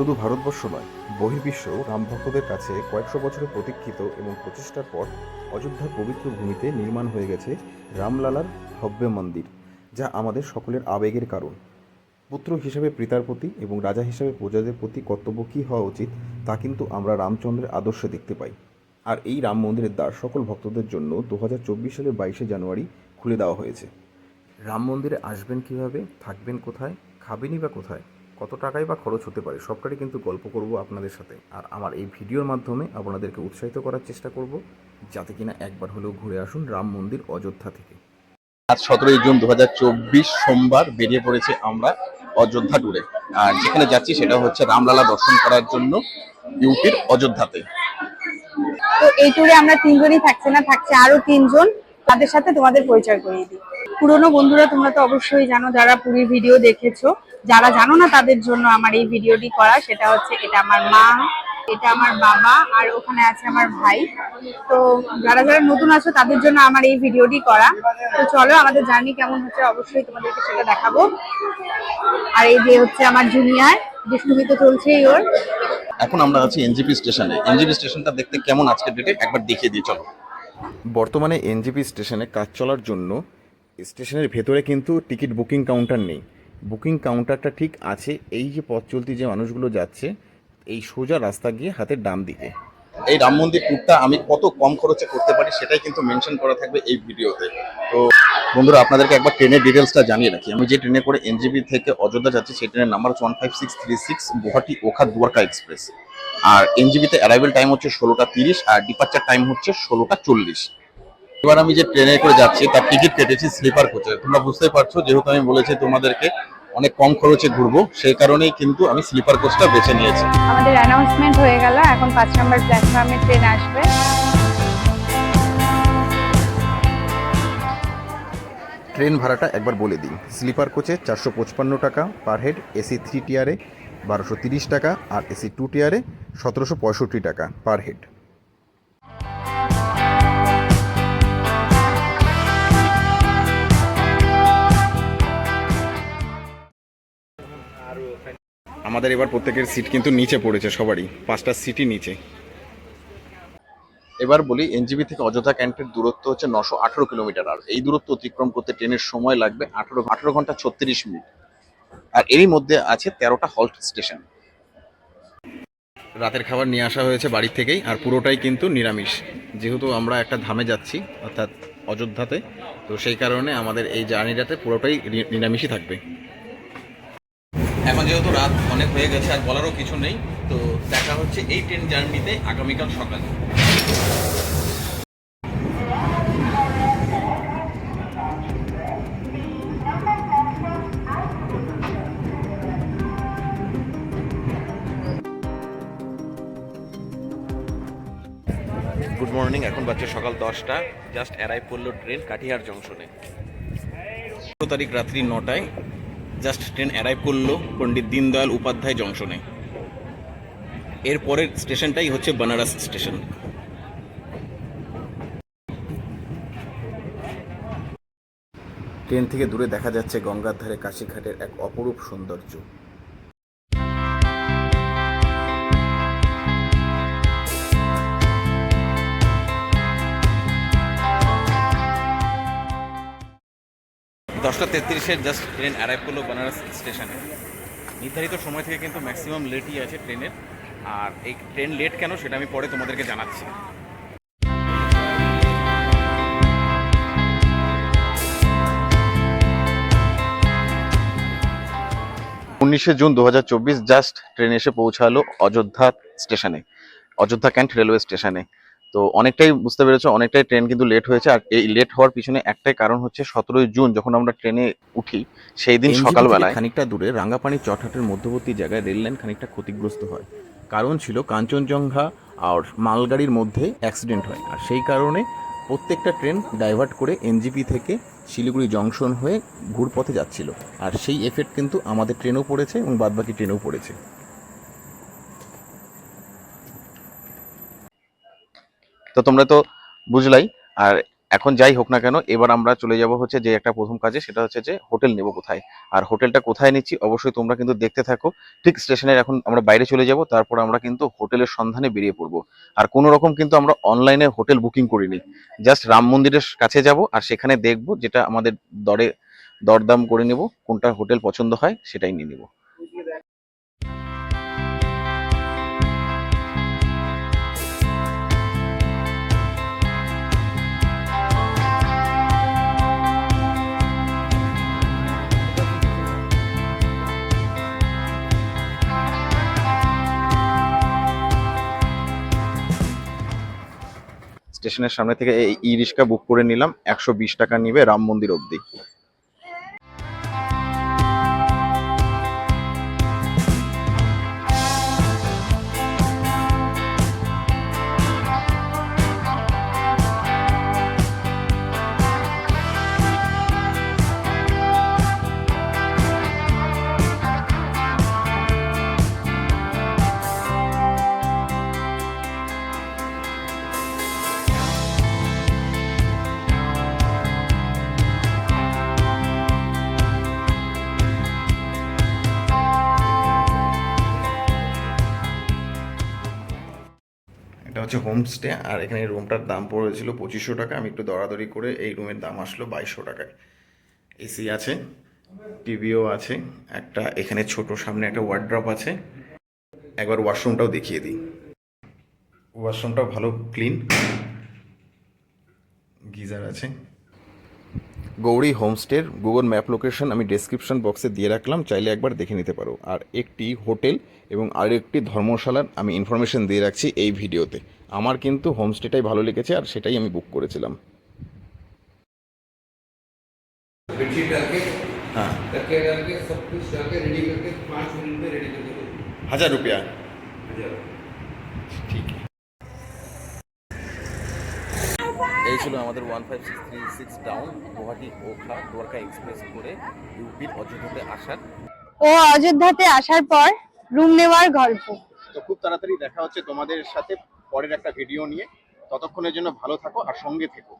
শুধু ভারতবর্ষ নয়, বহির্বিশ্বেও রাম ভক্তদের কাছে কয়েকশো বছরের প্রতীক্ষিত এবং প্রচেষ্টার পর অযোধ্যার পবিত্র ভূমিতে নির্মাণ হয়ে গেছে রামলালার ভব্য মন্দির, যা আমাদের সকলের আবেগের কারণ। পুত্র হিসেবে পিতার প্রতি এবং রাজা হিসেবে প্রজাদের প্রতি কর্তব্য কী হওয়া উচিত, তা কিন্তু আমরা রামচন্দ্রের আদর্শে দেখতে পাই। আর এই রাম মন্দিরের দ্বার সকল ভক্তদের জন্য দু হাজার চব্বিশ সালের বাইশে জানুয়ারি খুলে দেওয়া হয়েছে। রাম মন্দিরে আসবেন কীভাবে, থাকবেন কোথায়, খাবেনই বা কোথায়? কত টাকাই বা খরচ হতে পারে সবটাই কিন্তু গল্প করব আপনাদের সাথে। আর আমার এই ভিডিওর মাধ্যমে আপনাদেরকে উৎসাহিত করার চেষ্টা করব যাতে কিনা একবার হলেও ঘুরে আসুন রাম মন্দির অযোধ্যা থেকে। আজ সতেরোই জুন দুহাজার চব্বিশ সোমবার বেরিয়ে পড়েছে আমরা অযোধ্যা ট্যুরে আর যেখানে যাচ্ছি সেটা হচ্ছে রামলালা দর্শন করার জন্য ইউপির অযোধ্যাতে। তো এই ট্যুরে আমরা তিনজনই থাকছে না থাকছে আরও তিনজন। তাদের সাথে তোমাদের পরিচয় করিয়ে দিই। পুরনো বন্ধুরা তোমরা তো অবশ্যই জানো যারা পুরীর ভিডিও দেখেছ। যারা জানো না তাদের জন্য আমার এই ভিডিওটি করা সেটা হচ্ছে এটা আমার মা এটা আমার বাবা আর ওখানে আছে আমার ভাই। তো যারা যারা নতুন আছো তাদের জন্য আমার এই ভিডিওটি করা। তো চলো আমাদের জার্নি কেমন হচ্ছে অবশ্যই তোমাদেরকে সেটা দেখাবো। আর এই যে হচ্ছে আমার জুনিয়র বিষ্ণুবি তো চলছেই ওর। এখন আমরা আছি এনজিপি স্টেশনে। এনজিপি স্টেশনটা দেখতে কেমন আজকের ডেটে একবার দেখিয়ে দিই চলো। বর্তমানে এনজিপি স্টেশনে কাজ চলার জন্য স্টেশনের ভেতরে কিন্তু টিকিট বুকিং কাউন্টার নেই। বুকিং কাউন্টারটা ঠিক আছে, এই যে পথ চলতি যে মানুষগুলো যাচ্ছে, এই সোজা রাস্তা গিয়ে হাতের ডান দিকে। এই রাম মন্দির ট্যুরটা আমি কত কম খরচে করতে পারি সেটাই কিন্তু মেনশন করা থাকবে এই ভিডিওতে। তো বন্ধুরা, আপনাদেরকে একবার ট্রেনের ডিটেলসটা জানিয়ে রাখি। আমি যে ট্রেনে করে এনজিবি থেকে অযোধ্যা যাচ্ছি, সেই ট্রেনের নাম্বার হচ্ছে one five six three six Guwahati Okha Dwarka express আর এনজিবিতে অ্যারাইভেল টাইম হচ্ছে ষোলোটা তিরিশ, আর ডিপার্চার টাইম হচ্ছে ষোলোটা চল্লিশ। এবার আমি যে ট্রেনে করে যাচ্ছি তার টিকিট কেটেছি স্লিপার কোচে। তোমরা বুঝতেই পারছ যেহেতু আমি বলেছি তোমাদেরকে অনেক কম খরচে ঘুরবো সেই কারণেই কিন্তু আমি স্লিপার কোচটা বেছে নিয়েছি। আমাদের অ্যানাউন্সমেন্ট হয়ে গেল এখন পাঁচ নম্বর প্ল্যাটফর্মে ট্রেন আসবে। ট্রেন ভাড়াটা একবার বলে দিই। স্লিপার কোচে চারশো পঁচপান্ন টাকা পার হেড এসি থ্রি টিয়ারে বারোশো তিরিশ টাকা আর এসি টু টিয়ারে সতেরোশো পঁয়ষট্টি টাকা পার হেড। আমাদের এবার প্রত্যেকের সিট কিন্তু নিচে পড়েছে সবারই পাঁচটা সিটই নিচে। এবার বলি এনজিবি থেকে অযোধ্যা ক্যান্টের দূরত্ব হচ্ছে নশো আঠারো কিলোমিটার আর এই দূরত্ব অতিক্রম করতে ট্রেনের সময় লাগবে আঠারো আঠারো ঘণ্টা ছত্রিশ মিনিট। আর এরই মধ্যে আছে তেরোটা হল্ট স্টেশন। রাতের খাবার নিয়ে আসা হয়েছে বাড়ি থেকেই আর পুরোটাই কিন্তু নিরামিষ। যেহেতু আমরা একটা ধামে যাচ্ছি অর্থাৎ অযোধ্যাতে তো সেই কারণে আমাদের এই জার্নিটাতে পুরোটাই নিরামিষই থাকবে। অনেক হয়ে গেছে আর বলারও কিছু নেই। তো দেখা হচ্ছে এই ট্রেন জার্নিতে আগামীকাল সকালে। গুড মর্নিং এখন বাজছে সকাল দশটা। জাস্ট অ্যারাইভ করল ট্রেন কাটিহার জংশনে। তারিখ রাত্রি নটায় জাস্ট ট্রেন অ্যারাইভ করল, পণ্ডিত দীনদয়াল উপাধ্যায় জংশনে। এরপরের স্টেশনটাই হচ্ছে বানারস স্টেশন। ট্রেন থেকে দূরে দেখা যাচ্ছে গঙ্গার ধারে কাশীঘাটের এক অপরূপ সৌন্দর্য। দশটা তেত্রিশের জাস্ট ট্রেন অ্যারাইভ করল বানারস স্টেশনে নির্ধারিত সময় থেকে কিন্তু ম্যাক্সিমাম লেটই আছে ট্রেনের আর এই ট্রেন লেট কেন সেটা আমি পরে তোমাদেরকে জানাচ্ছি। উনিশে জুন দু হাজার চব্বিশ জাস্ট ট্রেন এসে পৌঁছালো অযোধ্যা স্টেশনে অযোধ্যা ক্যান্ট রেলওয়ে স্টেশনে তো অনেকটাই বুঝতে পেরেছ অনেকটাই ট্রেন কিন্তু লেট হয়েছে। আর এই লেট হওয়ার পিছনে একটাই কারণ হচ্ছে সতেরোই জুন যখন আমরা ট্রেনে উঠি সেই দিন সকালবেলায় খানিকটা দূরে রাঙ্গাপানি চটহাটের মধ্যবর্তী জায়গায় রেল লাইন খানিকটা ক্ষতিগ্রস্ত হয়। কারণ ছিল কাঞ্চনজঙ্ঘা আর মালগাড়ির মধ্যে অ্যাক্সিডেন্ট হয়। আর সেই কারণে প্রত্যেকটা ট্রেন ডাইভার্ট করে এনজিপি থেকে শিলিগুড়ি জংশন হয়ে ঘুরপথে যাচ্ছিল। আর সেই এফেক্ট কিন্তু আমাদের ট্রেনও পড়েছে এবং বাদবাকি ট্রেনেও পড়েছে। তো তোমরা তো বুঝলাই। আর এখন যাই হোক না কেন, এবার আমরা চলে যাব হচ্ছে যে একটা প্রথম কাজে, সেটা হচ্ছে যে হোটেল নেব কোথায়। আর হোটেলটা কোথায় নিচ্ছি, অবশ্যই তোমরা কিন্তু দেখতে থাকো। ঠিক স্টেশনের এখন আমরা বাইরে চলে যাব, তারপর আমরা কিন্তু হোটেলের সন্ধানে বেরিয়ে পড়ব। আর কোনো রকম কিন্তু আমরা অনলাইনে হোটেল বুকিং করিনি। জাস্ট রাম মন্দিরের কাছে যাব, আর সেখানে দেখব যেটা আমাদের দরে দরদাম করে নেব, কোনটা হোটেল পছন্দ হয় সেটাই নিয়ে নেব। স্টেশনের সামনে থেকে এই ই রিক্সা বুক করে নিলাম। একশো বিশ টাকা নিবে রাম মন্দির অবধি। হচ্ছে হোমস্টে আর এখানে রুমটার দাম পড়েছিল পঁচিশশো টাকা। আমি একটু দরাদরি করে এই রুমের দাম আসলো বাইশশো টাকায়। এসি আছে টিভিও আছে, একটা এখানে ছোট সামনে একটা ওয়ার্ড্রপ আছে। একবার ওয়াশরুমটাও দেখিয়ে দিই। ওয়াশরুমটাও ভালো ক্লিন গিজার আছে। গৌরী হোমস্টের গুগল ম্যাপ লোকেশন আমি ডেসক্রিপশন বক্সে দিয়ে রাখলাম চাইলে একবার দেখে নিতে পারো আর একটি হোটেল এবং আরেকটি ধর্মশালার আমি ইনফরমেশন দিয়ে রাখছি এই ভিডিওতে আমার কিন্তু হোমস্টেটাই ভালো লেগেছে আর সেটাই আমি বুক করেছিলাম बेडशीट डाल के হ্যাঁ तकिया डाल के सब कुछ डाल के रेडी करके पाँच मिनट में रेडी करके दे হাজার রুপিয়া दो এই ছিল আমাদের one five six three six down Guwahati Okha Dwarka express করে ইউপির অযোধ্যাতে আসার। ও অযোধ্যাতে আসার পর রুম নেওয়ার গল্প। তো খুব তাড়াতাড়ি দেখা হচ্ছে তোমাদের সাথে পরের একটা ভিডিও নিয়ে। ততক্ষণের জন্য ভালো থাকো আর সঙ্গে থেকো।